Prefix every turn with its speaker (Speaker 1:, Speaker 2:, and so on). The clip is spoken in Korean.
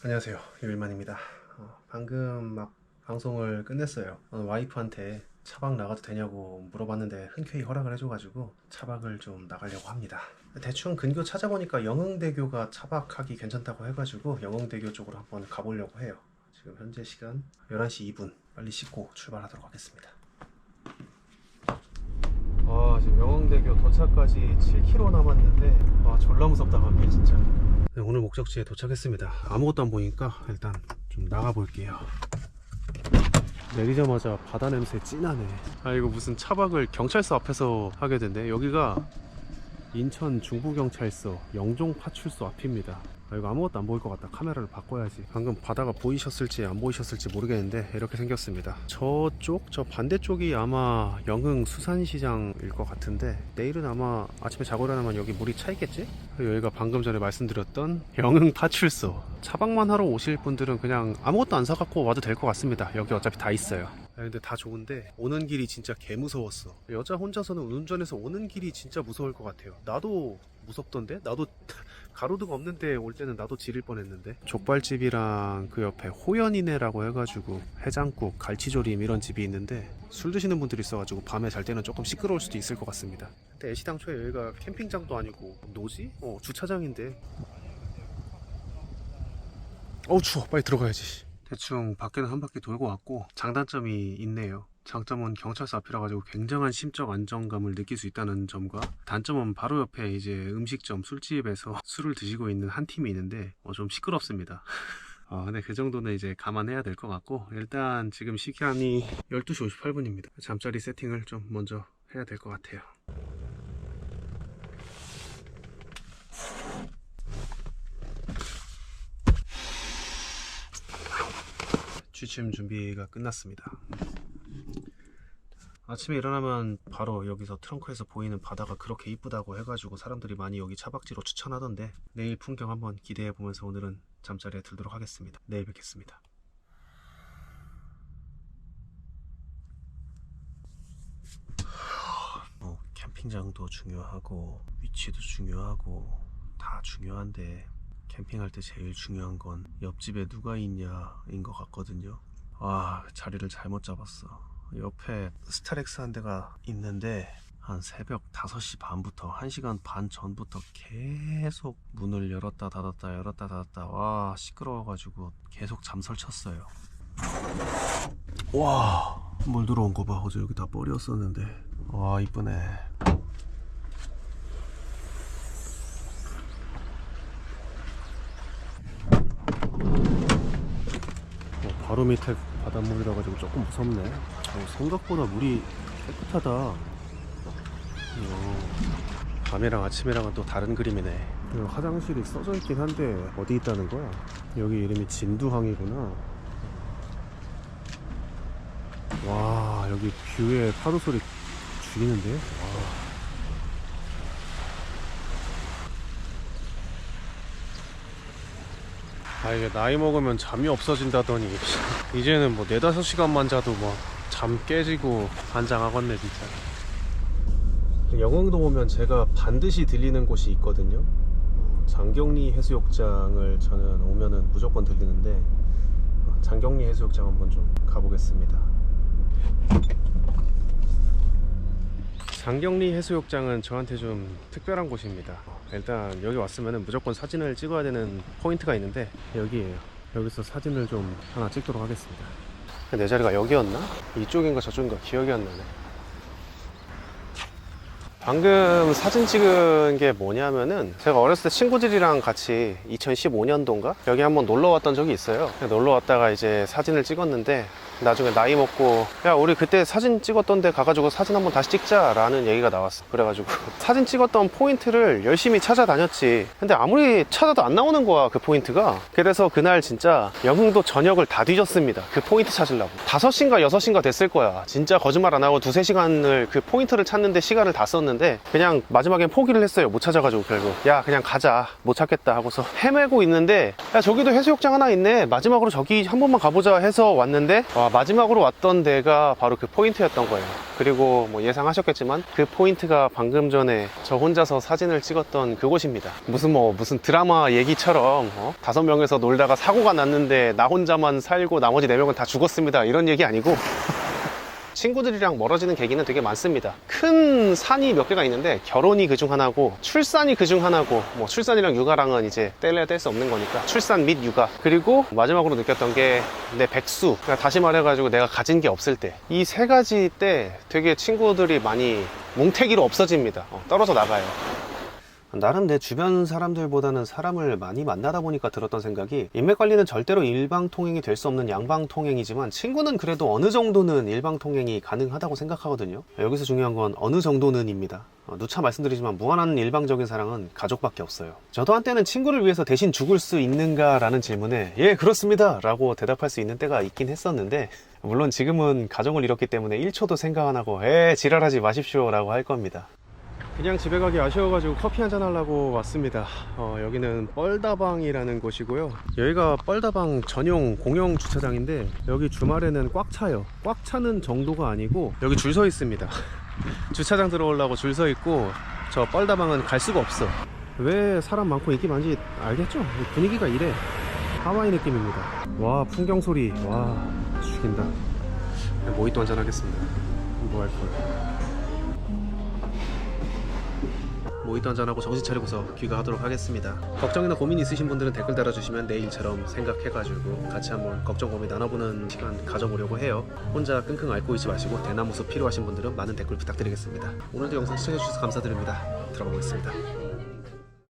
Speaker 1: 안녕하세요. 유일만입니다. 어, 방금 막 방송을 끝냈어요. 어, 와이프한테 차박 나가도 되냐고 물어봤는데 흔쾌히 허락을 해줘가지고 차박을 좀 나가려고 합니다. 대충 근교 찾아보니까 영흥대교가 차박하기 괜찮다고 해가지고 영흥대교 쪽으로 한번 가보려고 해요. 지금 현재 시간 11시 2분. 빨리 씻고 출발하도록 하겠습니다. 아 지금 영흥대교 도착까지 7km 남았는데 와 졸라 무섭다 감기 진짜 네, 오늘 목적지에 도착했습니다. 아무것도 안 보이니까 일단 좀 나가 볼게요. 내리자마자 바다 냄새 진하네. 아 이거 무슨 차박을 경찰서 앞에서 하게 된대? 여기가 인천 중부경찰서 영종파출소 앞입니다 아, 이거 아무것도 안 보일 것 같다. 카메라를 바꿔야지. 방금 바다가 보이셨을지 안 보이셨을지 모르겠는데 이렇게 생겼습니다. 저쪽 저 반대쪽이 아마 영흥 수산시장일 것 같은데 내일은 아마 아침에 자고 일어나면 여기 물이 차 있겠지? 여기가 방금 전에 말씀드렸던 영흥 파출소. 차박만 하러 오실 분들은 그냥 아무것도 안 사갖고 와도 될 것 같습니다. 여기 어차피 다 있어요. 아, 근데 다 좋은데 오는 길이 진짜 개 무서웠어. 여자 혼자서는 운전해서 오는 길이 진짜 무서울 것 같아요. 나도 무섭던데? 나도 가로등 없는데 올 때는 나도 지릴 뻔했는데. 족발집이랑 그 옆에 호연이네라고 해가지고 해장국 갈치조림 이런 집이 있는데 술 드시는 분들이 있어가지고 밤에 잘 때는 조금 시끄러울 수도 있을 것 같습니다. 근데 애시당초에 여기가 캠핑장도 아니고 노지? 어 주차장인데. 어우 추워. 빨리 들어가야지. 대충 밖에는 한 바퀴 돌고 왔고 장단점이 있네요 장점은 경찰서 앞이라 가지고 굉장한 심적 안정감을 느낄 수 있다는 점과 단점은 바로 옆에 이제 음식점 술집에서 술을 드시고 있는 한 팀이 있는데 어, 좀 시끄럽습니다. 아, 근데 그 정도는 이제 감안해야 될 것 같고 일단 지금 시간이 12시 58분입니다. 잠자리 세팅을 좀 먼저 해야 될 것 같아요. 취침 준비가 끝났습니다. 아침에 일어나면 바로 여기서 트렁크에서 보이는 바다가 그렇게 이쁘다고 해가지고 사람들이 많이 여기 차박지로 추천하던데 내일 풍경 한번 기대해 보면서 오늘은 잠자리에 들도록 하겠습니다. 내일 뵙겠습니다. 뭐 캠핑장도 중요하고 위치도 중요하고 다 중요한데 캠핑할 때 제일 중요한 건 옆집에 누가 있냐인 것 같거든요. 아, 자리를 잘못 잡았어. 옆에 스타렉스 한 대가 있는데 한 새벽 5시 반부터 1시간 반 전부터 계속 문을 열었다 닫았다 열었다 닫았다. 와 시끄러워가지고 계속 잠설 쳤어요. 와물 들어온 거 봐. 어제 여기 다 뻘이었었는데. 와 이쁘네. 어, 바로 밑에 바닷물이라 가지고 조금 무섭네. 어, 생각보다 물이 깨끗하다. 어, 밤이랑 아침이랑은 또 다른 그림이네. 여기 화장실이 써져 있긴 한데 어디 있다는 거야? 여기 이름이 진두항이구나. 와 여기 뷰에 파도 소리 죽이는데? 와. 아 이게 나이 먹으면 잠이 없어진다더니 이제는 뭐 네다섯 시간만 자도 뭐 잠 깨지고 반장하겠네 진짜 영흥도 오면 제가 반드시 들리는 곳이 있거든요 어, 장경리 해수욕장을 저는 오면은 무조건 들리는데 어, 장경리 해수욕장 한번 좀 가보겠습니다 장경리 해수욕장은 저한테 좀 특별한 곳입니다. 일단 여기 왔으면 무조건 사진을 찍어야 되는 포인트가 있는데 여기에요. 여기서 사진을 좀 하나 찍도록 하겠습니다. 내 자리가 여기였나? 이쪽인가 저쪽인가 기억이 안 나네. 방금 사진 찍은 게 뭐냐면은 제가 어렸을 때 친구들이랑 같이 2015년도인가 여기 한번 놀러 왔던 적이 있어요. 놀러 왔다가 이제 사진을 찍었는데 나중에 나이 먹고 야 우리 그때 사진 찍었던 데 가가지고 사진 한번 다시 찍자 라는 얘기가 나왔어. 그래가지고 사진 찍었던 포인트를 열심히 찾아다녔지. 근데 아무리 찾아도 안 나오는 거야 그 포인트가. 그래서 그날 진짜 영흥도 저녁을 다 뒤졌습니다. 그 포인트 찾으려고. 5시인가 6시인가 됐을 거야. 진짜 거짓말 안 하고 두세 시간을 그 포인트를 찾는데 시간을 다 썼는데 그냥 마지막엔 포기를 했어요 못 찾아가지고 결국 야 그냥 가자 못 찾겠다 하고서 헤매고 있는데 야 저기도 해수욕장 하나 있네 마지막으로 저기 한 번만 가보자 해서 왔는데 와 마지막으로 왔던 데가 바로 그 포인트였던 거예요. 그리고 뭐 예상하셨겠지만 그 포인트가 방금 전에 저 혼자서 사진을 찍었던 그곳입니다. 무슨 뭐 무슨 드라마 얘기처럼 어? 다섯 명에서 놀다가 사고가 났는데 나 혼자만 살고 나머지 네 명은 다 죽었습니다. 이런 얘기 아니고 친구들이랑 멀어지는 계기는 되게 많습니다. 큰 산이 몇 개가 있는데 결혼이 그중 하나고 출산이 그중 하나고 뭐 출산이랑 육아랑은 이제 뗄래야 뗄 수 없는 거니까 출산 및 육아 그리고 마지막으로 느꼈던 게 내 백수 그러니까 다시 말해가지고 내가 가진 게 없을 때 이 세 가지 때 되게 친구들이 많이 뭉태기로 없어집니다. 어, 떨어져 나가요. 나름 내 주변 사람들보다는 사람을 많이 만나다 보니까 들었던 생각이 인맥 관리는 절대로 일방 통행이 될 수 없는 양방 통행이지만 친구는 그래도 어느 정도는 일방 통행이 가능하다고 생각하거든요. 여기서 중요한 건 어느 정도는입니다. 어, 누차 말씀드리지만 무한한 일방적인 사랑은 가족밖에 없어요. 저도 한때는 친구를 위해서 대신 죽을 수 있는가라는 질문에 예 그렇습니다 라고 대답할 수 있는 때가 있긴 했었는데 물론 지금은 가정을 잃었기 때문에 1초도 생각 안 하고 에 지랄하지 마십시오 라고 할 겁니다. 그냥 집에 가기 아쉬워가지고 커피 한잔 하려고 왔습니다. 어, 여기는 뻘다방이라는 곳이고요. 여기가 뻘다방 전용 공영 주차장인데 여기 주말에는 꽉 차요. 꽉 차는 정도가 아니고 여기 줄 서 있습니다. 주차장 들어오려고 줄 서 있고 저 뻘다방은 갈 수가 없어. 왜 사람 많고 인기 많은지 알겠죠? 분위기가 이래. 하와이 느낌입니다. 와 풍경 소리 와 죽인다. 모히또 한잔 하겠습니다. 뭐할 걸. 모히또 한잔하고 정신 차리고서 귀가하도록 하겠습니다. 걱정이나 고민 있으신 분들은 댓글 달아주시면 내일처럼 생각해가지고 같이 한번 걱정 고민 나눠보는 시간 가져보려고 해요. 혼자 끙끙 앓고 있지 마시고 대나무숲 필요하신 분들은 많은 댓글 부탁드리겠습니다. 오늘도 영상 시청해주셔서 감사드립니다. 들어가 보겠습니다.